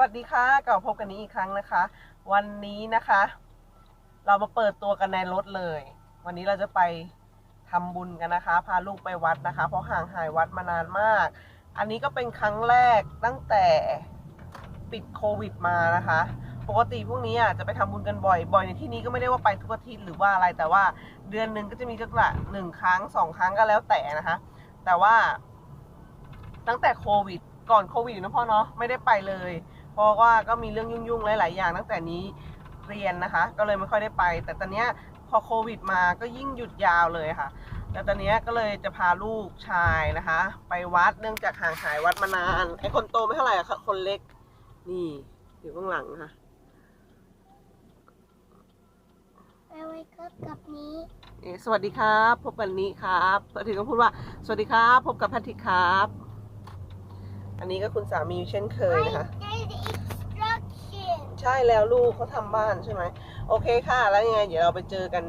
วัสดีค่ะกลับพบกันนี้อีกครั้งนะคะ วันนี้นะคะ เรามาเปิดตัวกันในรถเลย วันนี้เราจะไปทำบุญกันนะคะ พาลูกไปวัดนะคะ เพราะห่างหายวัดมานานมาก อันนี้ก็เป็นครั้งแรกตั้งแต่ปิดโควิดมานะคะ ปกติพวกนี้อะจะไปทำบุญกันบ่อยบ่อยในที่นี้ก็ไม่ได้ว่าไปทุกอาทิตย์หรือว่าอะไรแต่ว่าเดือนหนึ่งก็จะมีสักละหนึ่งครั้งสองครั้งก็แล้วแต่นะคะ แต่ว่าตั้งแต่โควิดก่อนโควิดนะพ่อเนาะไม่ได้ไปเลย เพราะว่าก็มีเรื่องยุ่งๆ หลาย ๆ อย่าง ตั้งแต่นี้เรียนนะคะ ก็เลยไม่ค่อยได้ไป แต่ตอนเนี้ยพอโควิดมาก็ยิ่งหยุดยาวเลยค่ะ แล้วตอนเนี้ยก็เลยจะพาลูกชายนะคะ ไปวัดเนื่องจากห่างหายวัดมานาน ไอ้คนโตไม่เท่าไหร่อะค่ะคนเล็ก นี่อยู่ข้างหลังนะคะไปไว้ก็กับนี้เอะสวัสดีครับ พบกันนี้ครับพอถึงก็พูดว่า สวัสดีครับ พบกับแพทริกครับ อันนี้ก็คุณสามีเช่นเคยนะคะได้ instruction ใช่แล้วลูกเขาทำบ้านใช่ไหมโอเคค่ะ แล้วยังไง เดี๋ยวเราไปเจอกัน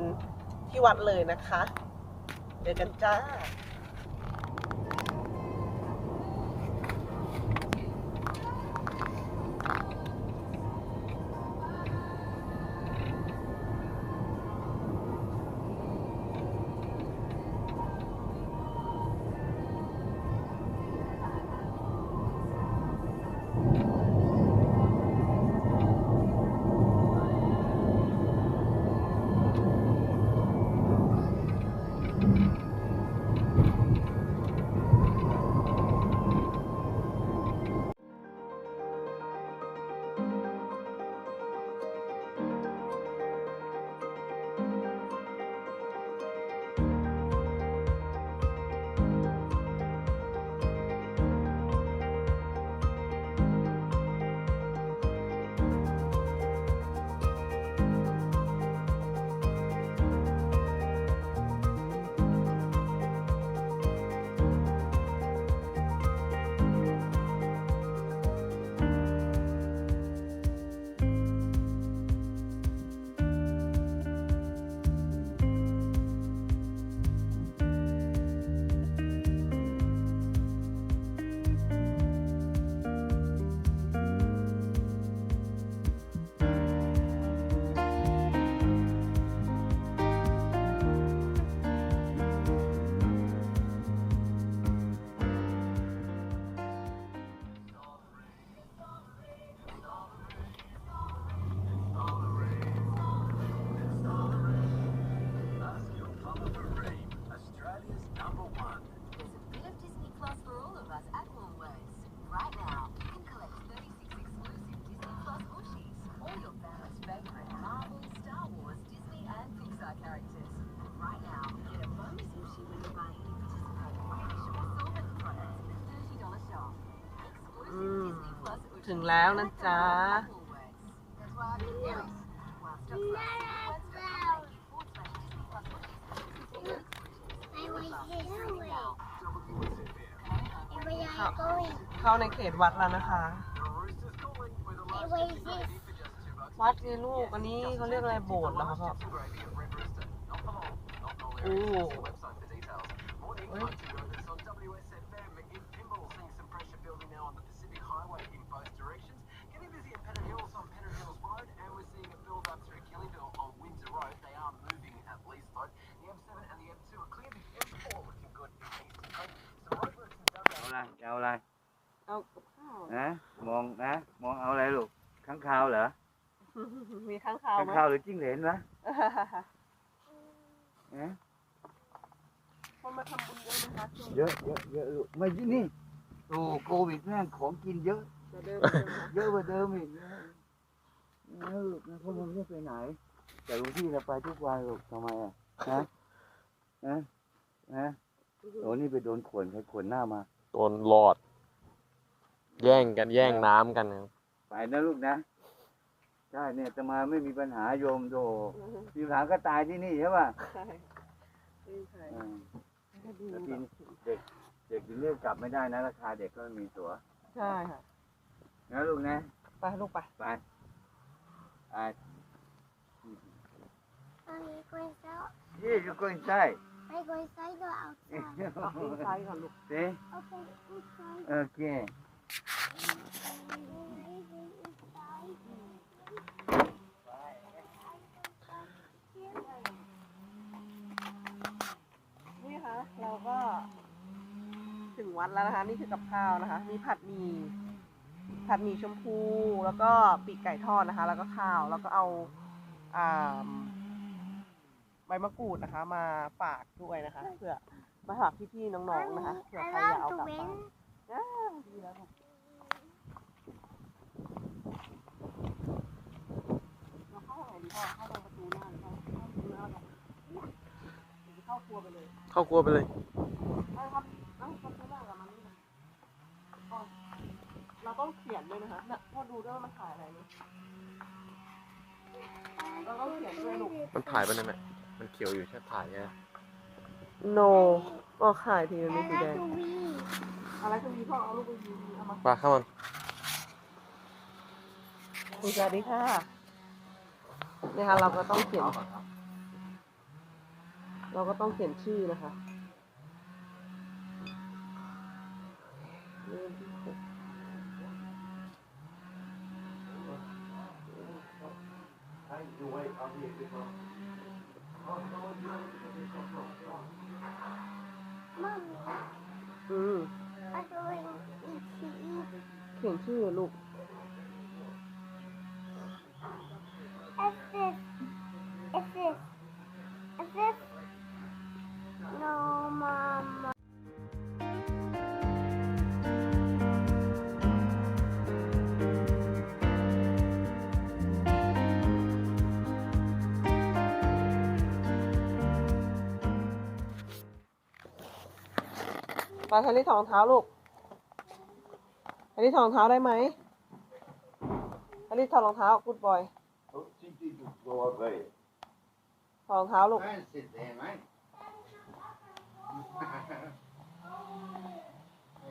ที่วัดเลยนะคะ เจอกันจ้า ถึงแล้วนะจ๊ะ at Woolworths. That's why I can do it. While stocks last, Woolworths.com.au forward slash Disney Plus Bushies. I was this way and where are you going เข้าในเขตวัดแล้วนะคะ I was this วัดไงลูก อันนี้เขาเรียกอะไรโบสถ์เหรอคะพ่อโอ้เฮ้ย เอาอะไรจะเอาอะไร เอากับข้าวนะ มองนะ มองเอาอะไรลูก ข้างคาวเหรอ มีข้างคาวข้างไหมคาวหรือจิ้งเหลนวะนะคนมาทำบุญเยอะนะคะช่วงเยอะเยอะเยอะลูกไม่นี่โอ้โควิดแม่งของกินเยอะ จะเดินไปเดินมาเยอะกว่าเดิมอีกนะนะลูกนะพวกมึงไม่ได้ไปไหน แต่ลุงพี่เราไปทุกวันลูกทำไมอะนะนะนะโอ้นี่ไปโดนขวนใครขวนหน้ามา โดนหลอด แย่งกันแย่งน้ำกันนะครับไปนะลูกนะ ใช่เนี่ยจะมาไม่มีปัญหาโยมโตมีปัญหาก็ตายที่นี่ใช่ป่ะใช่ไม่ใช่อืมดีแล้วทีนี้เด็ก เด็กถึงเรียกกลับไม่ได้นะ ราคาเด็กก็ไม่มีตั๋วใช่ค่ะ นะลูกนะ ไปลูกไป ไปอ่า Are you going south? ยี่อยู่ก้นใช่ I go inside or outside? ออกไปก่อนลูกเจ้โอเคนี่นะะเราก็ถึงวัดแล้วนะคะ นี่คือกับข้าวนะคะ มีผัดหมี่ผัดหมี่ชมพูแล้วก็ปีกไก่ทอดนะคะ แล้วก็ข้าวแล้วก็เอาอ่า มะกรูดนะคะ มาฝากด้วยนะคะเพื่อมาฝากพี่ๆน้องๆนะคะเผื่อ I ใครอยากเอา love กลั the บบ้าน wind. อ่าดีแล้วค่ะเราเข้าทางไหนดีพ่อเข้าตรงประตูหน้าหรือเข้าเข้าประตูหน้าหรอหรือเข้าครัวไปเลยเข้าครัวไปเลย เอาครับเอาประตูหน้ากับมันนี่นะอ๋อเราต้องเขียนด้วยนะคะเนี่ยพ่อดูด้วยว่ามันถ่ายอะไรเนี่ยเราต้องเขียนด้วยลูก มันถ่ายไปนั่นแหละ มันเขียวอยู่แค่ถ่ายไง no ก็ขายทีมัน I ไม่สีแด like ง the wind. อะไรคือมีพ่อเอาลูกไปยูดีเอามาปลาเข้ามันคุยสวัสดีค่ะเนี่ยค่ะเราก็ต้องเขียน เราก็ต้องเขียนชื่อนะคะ เริ่มที่หกอืม I'm going to eat ปลาทันนี้ถองเท้าลูกทันนี้ถองเท้าได้ไหมทันนี้ถอดรองเท้ากูดบอย Go away. ถอดรองเท้าลูก Can't sit there, mate.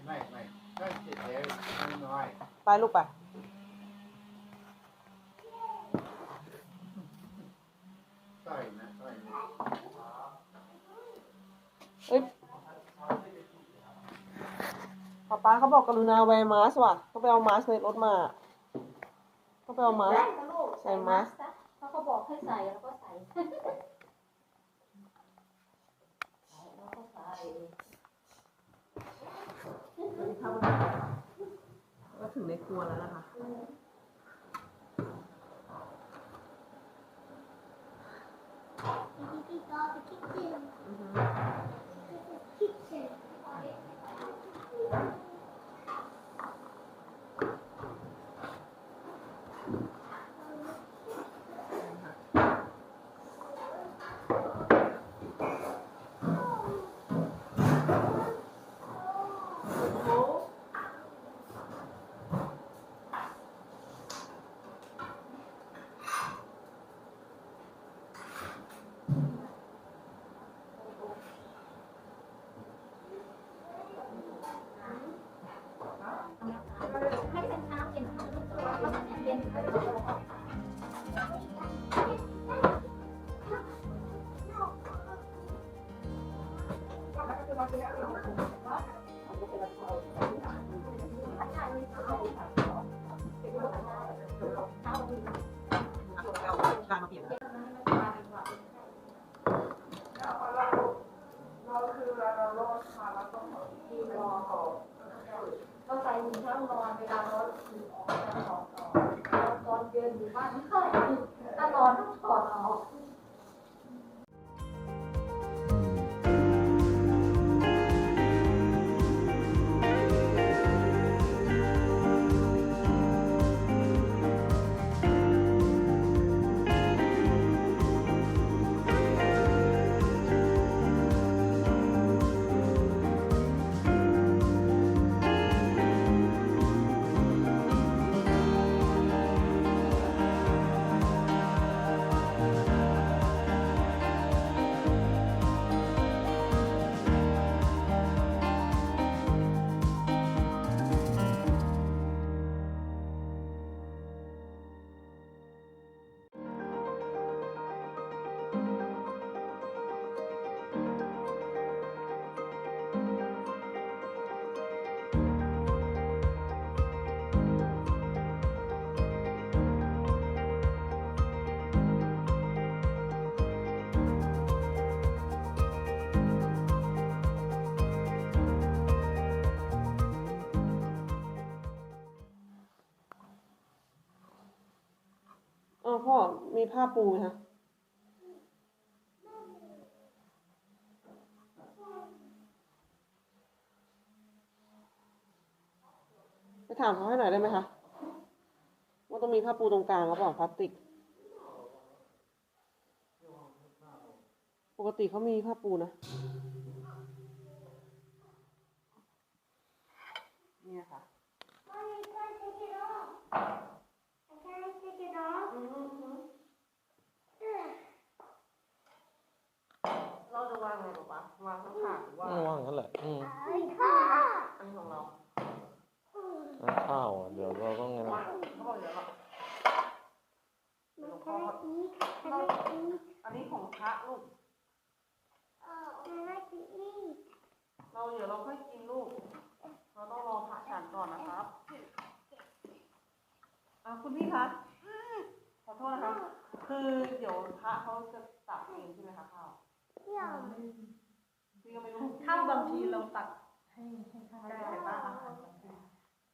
ไม่ไม่ Don't sit there. It's in the way. ไปลูกไป Sorry, man. Sorry. เอ้ย ป๊าป๊าเขาบอกกรุณาแวร์มาสว่ะเขาไปเอามาสในรถมาเขาไปเอามาส ได้ค่ะลูกใส่มาสซะเพราะเขาบอกให้ใส่แล้วก็ใส่แล้วก็ใส่ก็ถึงในครัวแล้วนะคะ Baby, go พ่อมีผ้าปูไหมคะไปถามเขาให้หน่อยได้ไหมคะว่าต้องมีผ้าปูตรงกลางหรือเปล่าพลาสติก ปกติเขามีผ้าปูนะเนี่ยค่ะ Mommy, I can't take it off. I can't take it off. เราจะวางไงป๊าป๊าวางข้างขาหรือว่าอืมว่างนั่นแหละอืม I can't. อันนี้ของเราแล้วข้าวอะเดี๋ยวเราต้องไงนะวางเขาบอกเดี๋ยวเรา Can I eat? Can I eat? อันนี้ของพระลูก Can I eat? เราเดี๋ยวเราค่อยกินลูก เราต้องรอพระฉันก่อนนะครับอะคุณพี่คะขอโทษนะคะ คือเดี๋ยวพระเขาจะตักเองใช่ไหมคะข้าว Yeah. พี่ก็ไม่รู้ข้าวบางทีเราตักให้ให้ข้าวได้แต่ว่าอาหารบางที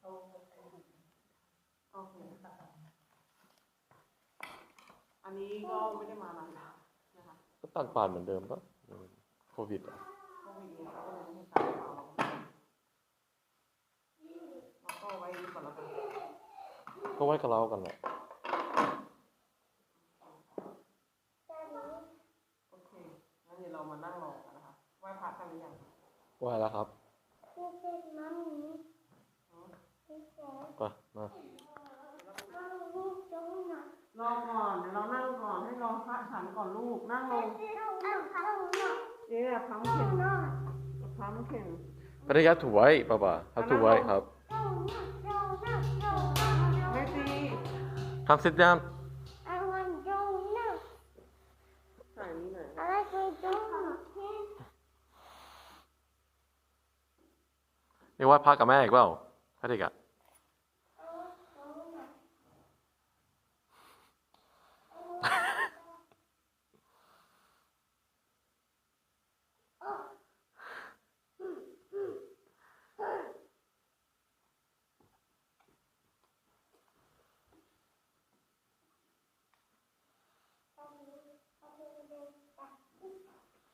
เราโอเคอันนี้ก็ไม่ได้มานานแล้วนะคะก็ตักบาตรเหมือนเดิมปะโควิดอะโควิดเนี่ยเขาก็เลยไม่ให้ขายของเราก็ไว้ก่อนแล้วกันก็ไว้กับเรากันแหละโอเคงั้นเดี๋ยวเรามานั่งรอ ไหว้พระกันหรือยังไหว้แล้วครับ This is mommy. This is ไปมา mommy donut. รอก่อนเดี๋ยวเรานั่งก่อนให้รอพระฉันก่อนลูกนั่งลง This is donut. เนี่ยพัมเข็น Donut. พัมเข็นปฏิญาถูไว้ป่ะป่ะครับถูไว้ครับ Donut. Donut. Donut. ไม่ตีทำเสร็จยัง I want donut. ใส่นี่หน่อย I like my donut. นี่ไหว้พระกับแม่อีกเปล่าพระเด็กอะ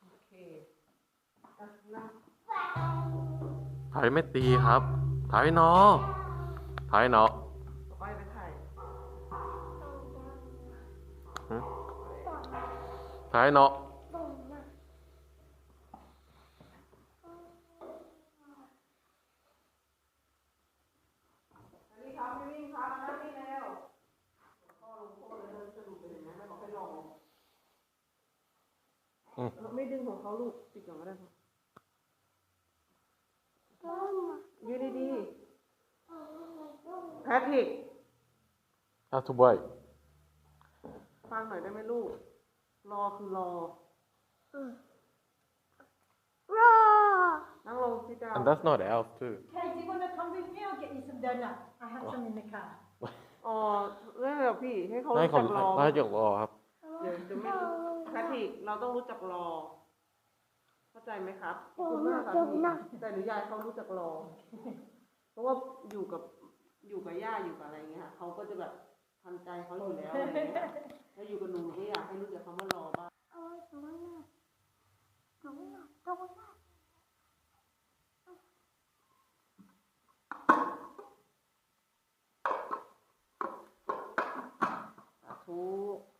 โอเคอะนั่ง ถ่ายไม่ตีครับ ถ่ายนอ ถ่ายนอต่อไปไปถ่ายถ่ายนอ Donut. อันนี้ครับพี่วิ่งครับมานั่งนี่แล้วพ่อลงโทษเลยเดินสะดุดไปเห็นไหมแม่บอกให้ลองอืมเออไม่ดึงของเขาลูกปิดก่อนก็ได้ค่ะ Donut. ยืนดี I want my ๆ donut. แพทริกครับถูไว้ฟังหน่อยได้ไหมลูก รอคือรอ Raw. นั่งลงสิจ้า and that's not else too Okay, do you want to come with me? I'll get you some donuts. I have some in the car. อ๋อเรื่องแบบพี่ให้เขาให้รู้เขาจักรอให้หยกรอครับ เดี๋ยวเดี๋ยวไม่แพทริก เราต้องรู้จักรอเข้า ใจไหมครับโดนคุณมากครับโดนนะพี่แต่หนูอยากให้เขารู้จักรอ เพราะว่าอยู่กับอยู่กับย่าอยู่กับอะไรเงี้ยค่ะเขาก็จะแบบทันใจเขาอยู่แล้วอะไรเงี้ยแล้วอยู่กับหนูก็อยากให้รู้จักคำว่ารอบ้าง I want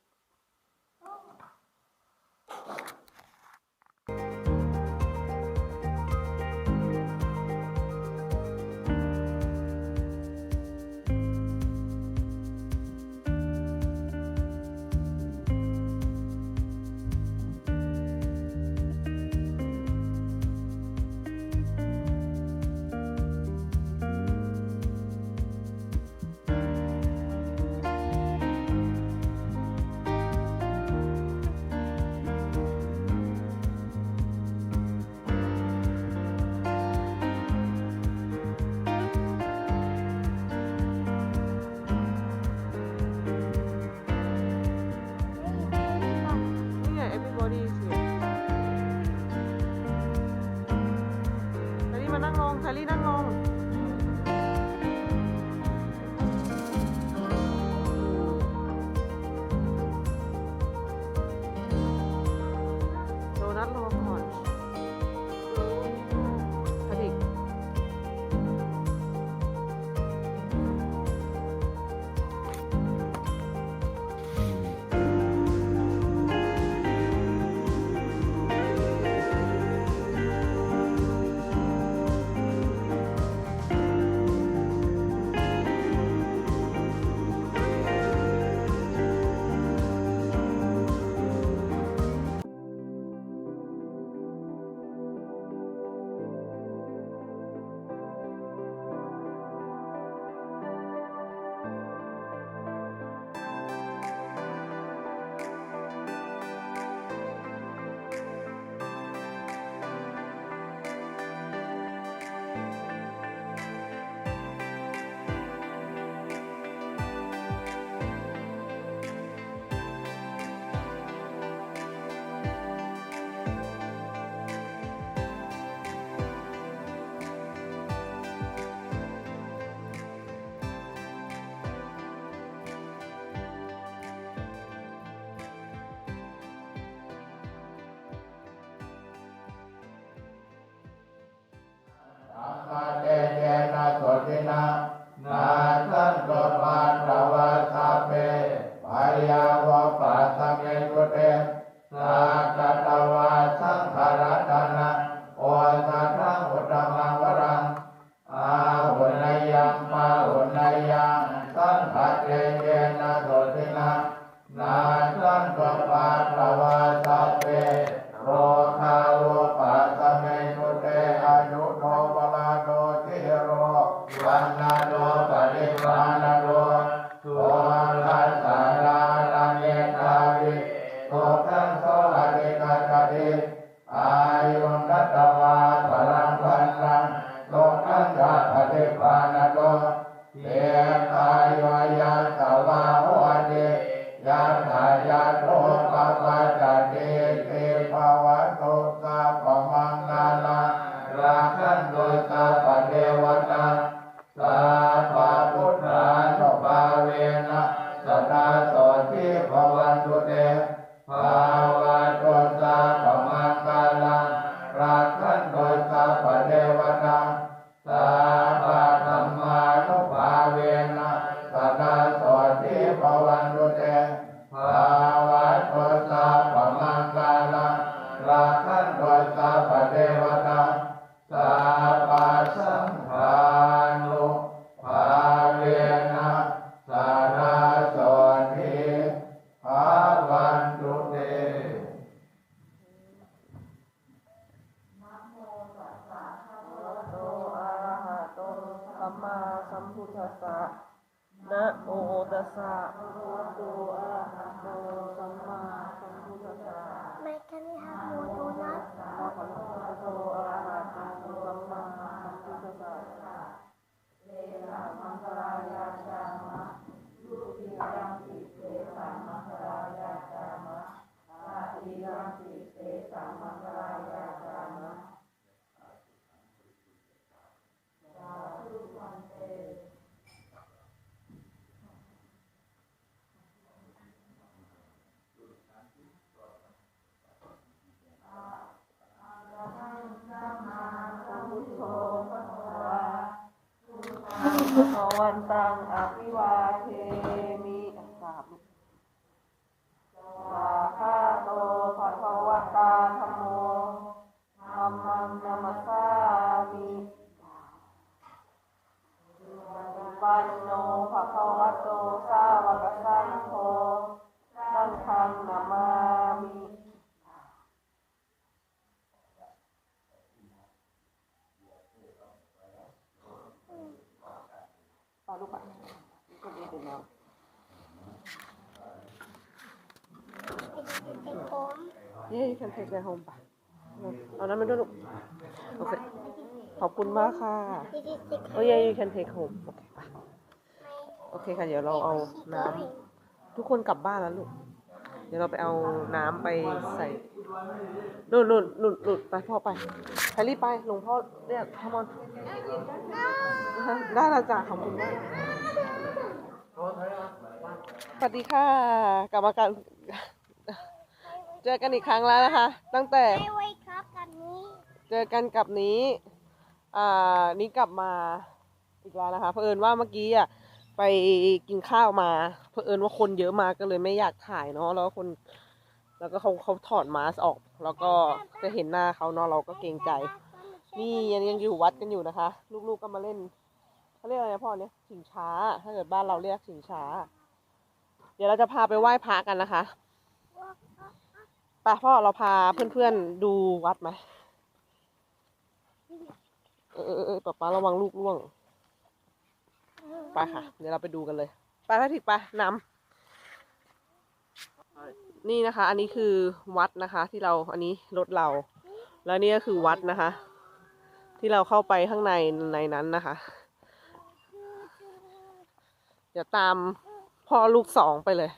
เย้ฉันเทคในโฮมปะเอานั้นมาด้วยลูกโอเคขอบคุณมากค่ะโอ้ยยู can take home โอเคปะโอเคค่ะ เดี๋ยวเราเอาน้ำทุกคนกลับบ้านแล้วลูกเดี๋ยวเราไปเอาน้ำไปใส่นู่นนู่นนู่นนู่นไปพ่อไปแฮร์รี่ไปหลวงพ่อเรียกขมอนได้ละจ้ะขอบคุณมากสวัสดีค่ะกลับมากัน เจอกันอีกครั้งแล้วนะคะ ตั้งแต่ I wake up at me. เจอกันกับนี้ อ่า นี้กลับมาอีกแล้วนะคะเผอิญว่าเมื่อกี้อะไปกินข้าวมาเผอิญว่าคนเยอะมากก็เลยไม่อยากถ่ายเนาะ แล้วคน แล้วก็เขาเขาถอดมาสก์ออก แล้วก็จะเห็นหน้าเขาเนาะ เราก็เกรงใจ นี่ยังยังอยู่วัดกันอยู่นะคะ ลูกๆก็มาเล่นเขาเรียกอะไรนะพ่อเนี่ยชิงช้า ถ้าเกิดบ้านเราเรียกชิงช้า เดี๋ยวเราจะพาไปไหว้พระกันนะคะ ไปพ่อเราพาเพื่อนๆดูวัดไหมเออเออเออป๊าป๊าระวังลูกล่วงไปค่ะ เดี๋ยวเราไปดูกันเลยไปพระถิกไปนำนี่นะคะ อันนี้คือวัดนะคะ ที่เราอันนี้รถเรา แล้วนี่ก็คือวัดนะคะ ที่เราเข้าไปข้างในในนั้นนะคะ เดี๋ยวตามพ่อลูกสองไปเลย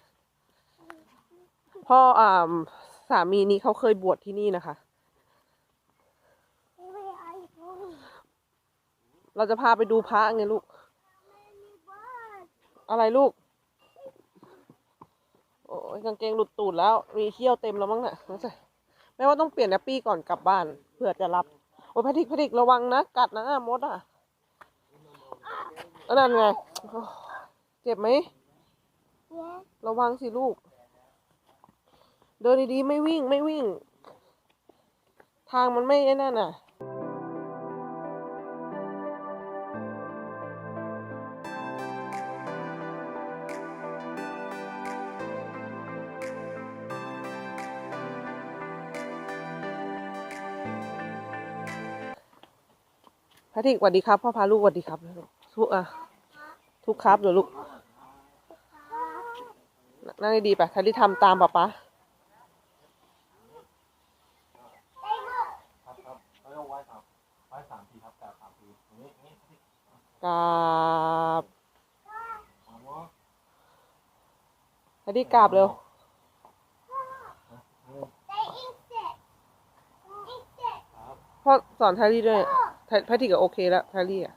พ่ออ่า สามีนี้เขาเคยบวชที่นี่นะคะ เราจะพาไปดูพระไงลูก อะไรลูก โอ้ยกางเกงหลุดตูดแล้ว มีเขี้ยวเต็มแล้วมั้งน่ะน่าจะแม่ว่าต้องเปลี่ยนแนปปี้ก่อนกลับบ้านเพื่อจะรับ โอ้ยพทิกพทิกระวังนะ กัดนะมดอะนนั้นไง เจ็บไหม ระวังสิลูก เดินดีๆ ไม่วิ่งไม่วิ่ง ทางมันไม่ไอ้นั่น่ะพรทิกสวัสดีครับพ่อพาลูกสวัสดีครับลูกทุกอะทุกครับเดี๋ยวลูกนั่งดีๆไปทาริทำตามป่ะป๊า กราบถามว่าทาริกราบเร็วพ่อสอนทาริด้วยทาพระทิกก็โอเคแล้วทาริอะ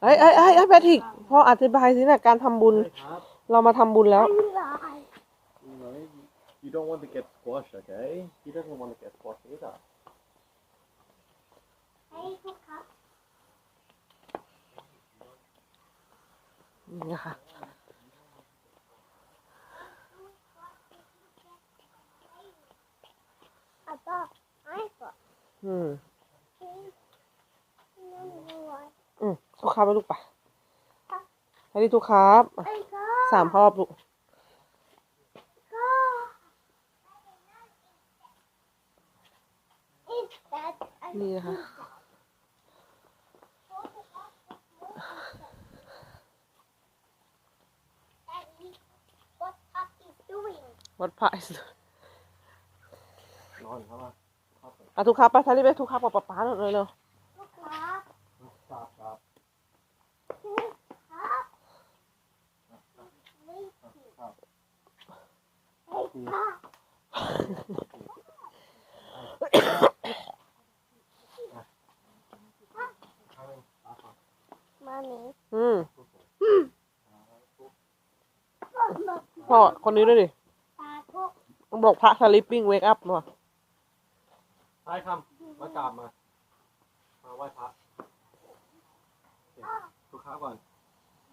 ไปเอ้ยเอ้ยเอ้ยเอ้แพทริกพ่ออธิบายสินะการทำบุญ ครับเรามาทำบุญแล้ว You know, you don't want to get squashed, okay? He doesn't want to get squashed either. Hey, look up. นี่นะคะอืมอืมทุกครับไปลูกไปทาริทุกครับสามรอบลูกนี่นะคะ Daddy, what are you doing? วัดพระนอนเข้ามาอะทุกครับไปทาริไปทุกครับกับป๊าป๊าหน่อยเร็ว Look up. กราบกราบ Look up. Hey, up. Mommy. อืมพ่อคนนี้ด้วยดิ Papa. บอกพระสลิปปิ้งเวกอัพมาใช่คำมากราบมา มาไหว้พระทุกข้าก่อน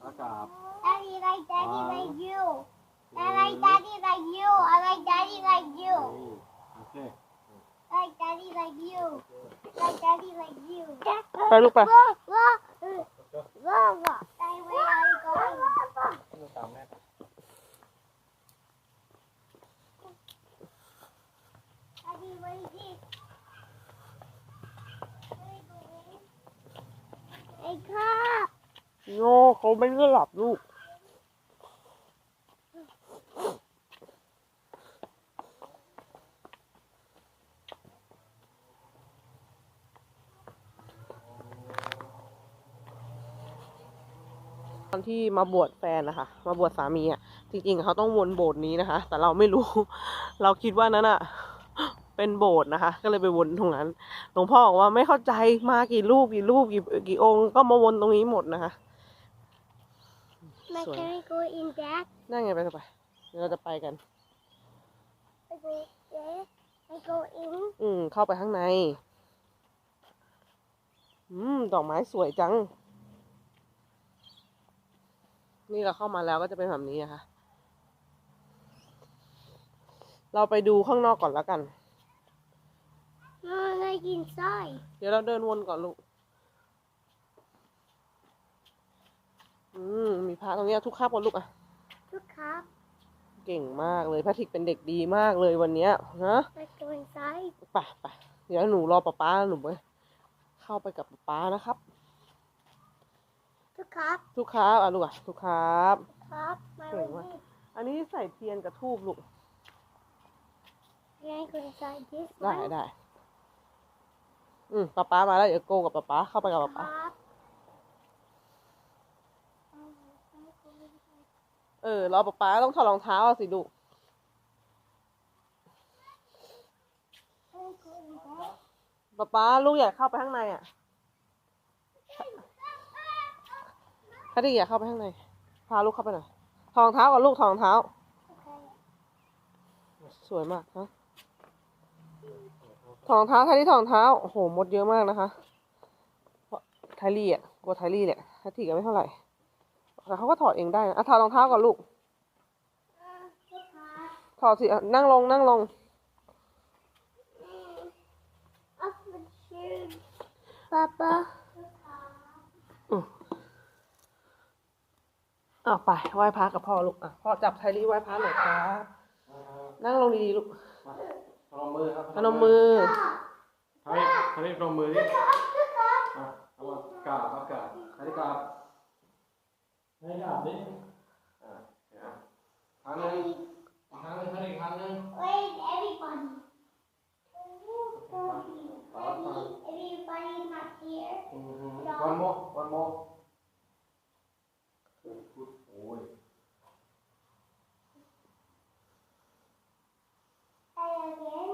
มากราบ Daddy like daddy Wow. like you. I like daddy like you. I like daddy like you. โอเค Like daddy like you. Like daddy like you. ไปลูกไป Whoa, whoa, whoa, whoa. Daddy, where are you going? ตามแม่ Daddy, what is this? Where are you going? Hey, Cup. โง่ เขาไม่ได้หลับลูก ตอนที่มาบวชแฟนนะคะ มาบวชสามีอะ จริงๆเขาต้องวนโบสถ์นี้นะคะ แต่เราไม่รู้ เราคิดว่านั้นอะเป็นโบสถ์นะคะ ก็เลยไปวนตรงนั้น หลวงพ่อบอกว่าไม่เข้าใจมากี่รูปกี่รูปกี่กี่องค์ ก็มาวนตรงนี้หมดนะคะ My, Sorry. can I go in that? นั่งไงไปเถอะไปเดี๋ยวเราจะไปกัน I go there. I go in. อืม เข้าไปข้างใน อืม ดอกไม้สวยจัง นี่เราเข้ามาแล้วก็จะเป็นแบบนี้นะคะ เราไปดูข้างนอกก่อนแล้วกัน No, like inside. เดี๋ยวเราเดินวนก่อนลูก อืมมีพระตรงเนี้ยทุกคาบก่อนลูกอะ Look up. เก่งมากเลยพระทิกเป็นเด็กดีมากเลยวันเนี้ยนะ Let's go inside. ไปไปเดี๋ยวหนูรอป๊าป๊าหนูไปเข้าไปกับป๊าป๊านะครับ Look up. ทุกครับอะลูกอะทุกครับ Up. My Okay, way. what? อันนี้ใส่เทียนกับทูบลูก Can I go inside this ได้ one? ได้ อืมป๊าป๊ามาแล้วเดี๋ยวโกกับป๊าป๊าเข้าไปกับป๊าป๊า Up. เออรอป๊าป๊าต้องถอดรองเท้าอะสิลูกป๊าป๊าลูกอยากเข้าไปข้างในอะถ้าดิอยากเข้าไปข้างใน พาลูกเข้าไปหน่อยถอดรองเท้ากับลูกถอดรองเท้า สวยมากฮะถอดรองเท้าไทลี่ถอดรองเท้า โอ้โห มดเยอะมากนะคะเพราะไทลี่อะ กลัวไทลี่เนี่ยไทลี่ก็ไม่เท่าไหร่ แต่เขาก็ถอดเองได้นะอะถอดรองเท้าก่อนลูก ถอดสิอะนั่งลงนั่งลง Up the shoes. Papa. อะไปไหว้พระกับพ่อลูกอะพ่อจับไทลี่ไหว้พระหน่อยครับ นั่งลงดีๆลูกพนมมือครับพนมมือทำให้ทำให้พนมมือดิกราบครับกราบให้กราบ ให้กราบดิอ่าเนี่ยครั้งหนึ่งอีกครั้งหนึ่งให้อีกครั้งหนึ่ง Wait, everybody. Everybody not here. อืมวันโมวันโมโอ้ย And again.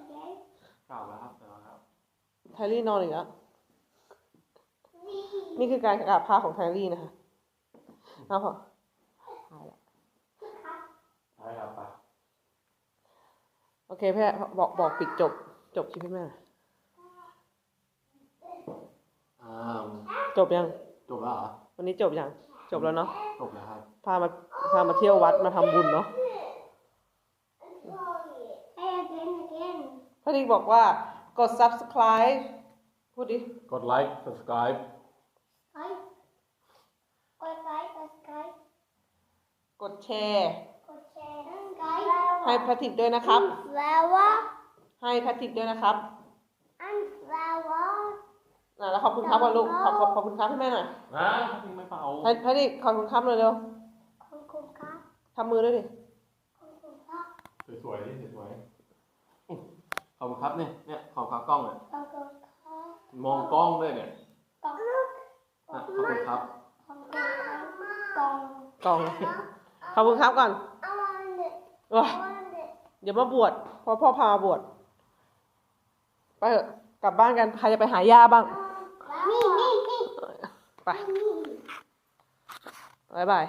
Again. กราบแล้วครับเดี๋ยวนะครับ ไทรี่นอนอีกแล้ว Please. นี่คือการกราบพระของไทรี่นะคะ เอาพอหายละใช่ครับไปโอเคแพ่บอกบอกปิดจบจบคลิปให้แม่อ่าจบยัง จบแล้วเหรอวันนี้จบยัง จบแล้วเนาะ จบแล้วครับ พามาพามาเที่ยววัดมาทำบุญเนาะ พอดีบอกว่ากด subscribe พูดดิ กดไลค์ subscribe Hi. Good guys, good guys. กดแชร์ Good share. Guys. ให้แพทริกด้วยนะครับ Flower. ให้แพทริกด้วยนะครับ And flower. อะแล้วขอบคุณครับก่อนลูกขอบขอบขอบคุณครับให้แม่หน่อยนะไม่เป่าให้แพทริกขอบคุณครับเลยเร็ว Kukuka. ทำมือด้วยดิ Kukuka. สวยๆนี่สวยๆอื้อขอบคุณครับเนี่ยเนี่ยขอบคุณครับกล้องเนี่ย Kukuka. มองกล้องด้วยเนี่ย Gong. นะขอบคุณครับ Kukuka. Gong. กล่อง ขอบคุณครับก่อน I want it. ว้า I want it. เดี๋ยวมาบวชเพราะพ่อพามาบวชไปเถอะกลับบ้านกันใครจะไปหาย่าบ้าง Me, me, me. ไป Me. บ๊ายบาย